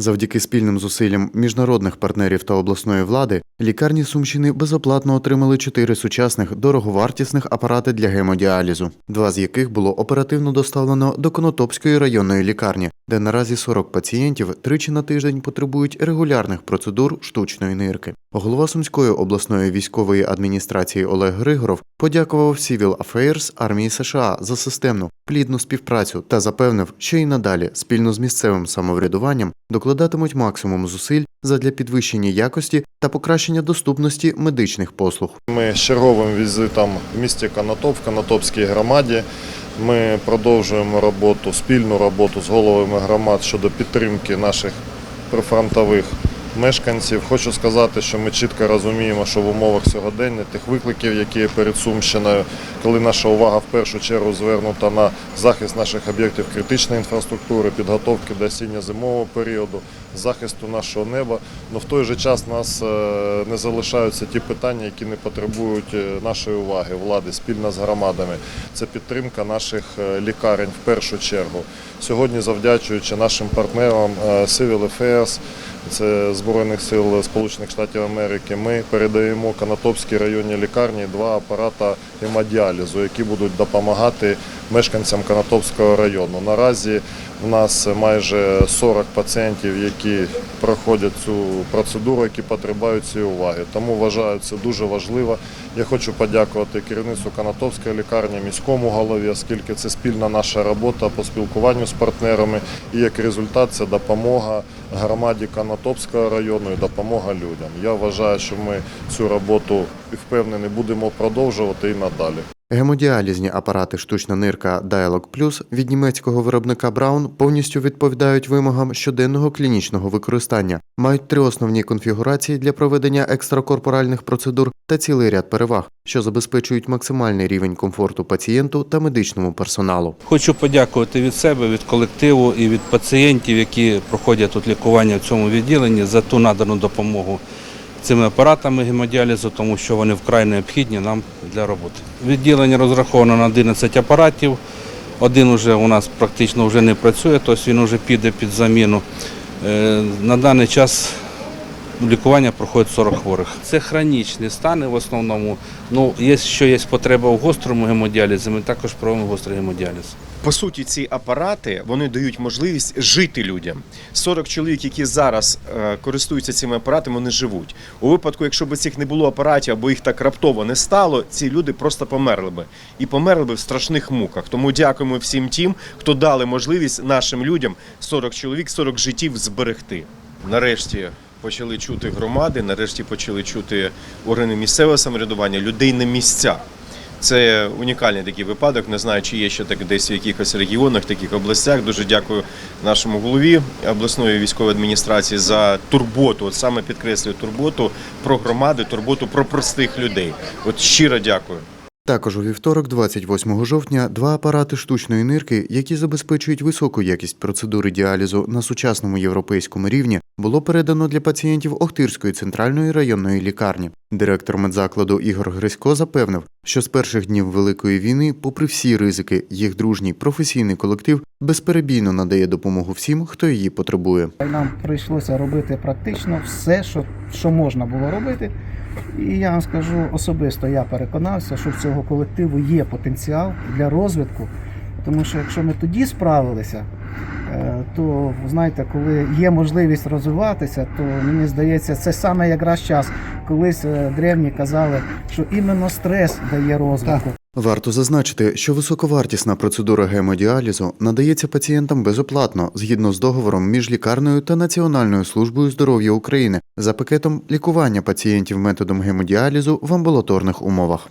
Завдяки спільним зусиллям міжнародних партнерів та обласної влади лікарні Сумщини безоплатно отримали чотири сучасних дороговартісних апарати для гемодіалізу, два з яких було оперативно доставлено до Конотопської районної лікарні, де наразі 40 пацієнтів тричі на тиждень потребують регулярних процедур штучної нирки. Голова Сумської обласної військової адміністрації Олег Григоров подякував Civil Affairs армії США за системну плідну співпрацю та запевнив, що і надалі спільно з місцевим самоврядуванням докладатимуть максимум зусиль задля підвищення якості та покращення доступності медичних послуг. Ми черговим візитом в місті Конотоп, в Конотопській громаді. Ми продовжуємо роботу, спільну роботу з головами громад щодо підтримки наших прифронтових мешканців. Хочу сказати, що ми чітко розуміємо, що в умовах сьогодення тих викликів, які є перед Сумщиною, коли наша увага в першу чергу звернута на захист наших об'єктів критичної інфраструктури, підготовки до осінньо-зимового періоду, захисту нашого неба. Но в той же час нас е, не залишаються ті питання, які не потребують е, нашої уваги влади спільно з громадами. Це підтримка наших е, лікарень в першу чергу. Сьогодні, завдячуючи нашим партнерам Civil Affairs, це Збройних сил Сполучених Штатів Америки, ми передаємо Канатопській районній лікарні два апарата гемодіалізу, які будуть допомагати мешканцям Канатопського району. Наразі в нас майже 40 пацієнтів, які проходять цю процедуру, які потребують цієї уваги. Тому вважаю це дуже важливо. Я хочу подякувати керівництву Конотопської лікарні, міському голові, оскільки це спільна наша робота по спілкуванню з партнерами. І як результат це допомога громаді Конотопського району і допомога людям. Я вважаю, що ми цю роботу впевнений будемо продовжувати і надалі. Гемодіалізні апарати штучна нирка Dialog Plus від німецького виробника Braun повністю відповідають вимогам щоденного клінічного використання, мають три основні конфігурації для проведення екстракорпоральних процедур та цілий ряд переваг, що забезпечують максимальний рівень комфорту пацієнту та медичному персоналу. Хочу подякувати від себе, від колективу і від пацієнтів, які проходять тут лікування в цьому відділенні за ту надану допомогу цими апаратами гемодіалізу, тому що вони вкрай необхідні нам для роботи. Відділення розраховано на 11 апаратів. Один уже у нас практично вже не працює, тобто він вже піде під заміну. Е, На даний час лікування проходить 40 хворих. Це хронічні стани в основному. Ну, є, що є потреба в гострому гемодіалізі, ми також проводимо гострий гемодіаліз. По суті, ці апарати вони дають можливість жити людям. 40 чоловік, які зараз е, користуються цими апаратами, вони живуть. У випадку, якщо б цих не було апаратів або їх так раптово не стало, ці люди просто померли би і померли би в страшних муках. Тому дякуємо всім тим, хто дали можливість нашим людям 40 чоловік, 40 життів зберегти. Нарешті. Почали чути громади, нарешті почали чути органи місцевого самоврядування, людей на місцях. Це унікальний такий випадок. Не знаю, чи є ще так десь в якихось регіонах, таких областях. Дуже дякую нашому голові обласної військової адміністрації за турботу. От саме підкреслюю турботу про громади, турботу про простих людей. От щиро дякую. Також у вівторок, 28 жовтня, два апарати штучної нирки, які забезпечують високу якість процедури діалізу на сучасному європейському рівні, було передано для пацієнтів Охтирської центральної районної лікарні. Директор медзакладу Ігор Грисько запевнив, що з перших днів Великої війни, попри всі ризики, їх дружній професійний колектив безперебійно надає допомогу всім, хто її потребує. Нам прийшлося робити практично все, що, що можна було робити. І я вам скажу особисто, я переконався, що в цього колективу є потенціал для розвитку. Тому що якщо ми тоді справилися, то знаєте, коли є можливість розвиватися, то мені здається, це саме якраз час. Колись е, древні казали, що іменно стрес дає розвитку. Варто зазначити, що високовартісна процедура гемодіалізу надається пацієнтам безоплатно згідно з договором між лікарнею та Національною службою здоров'я України за пакетом лікування пацієнтів методом гемодіалізу в амбулаторних умовах.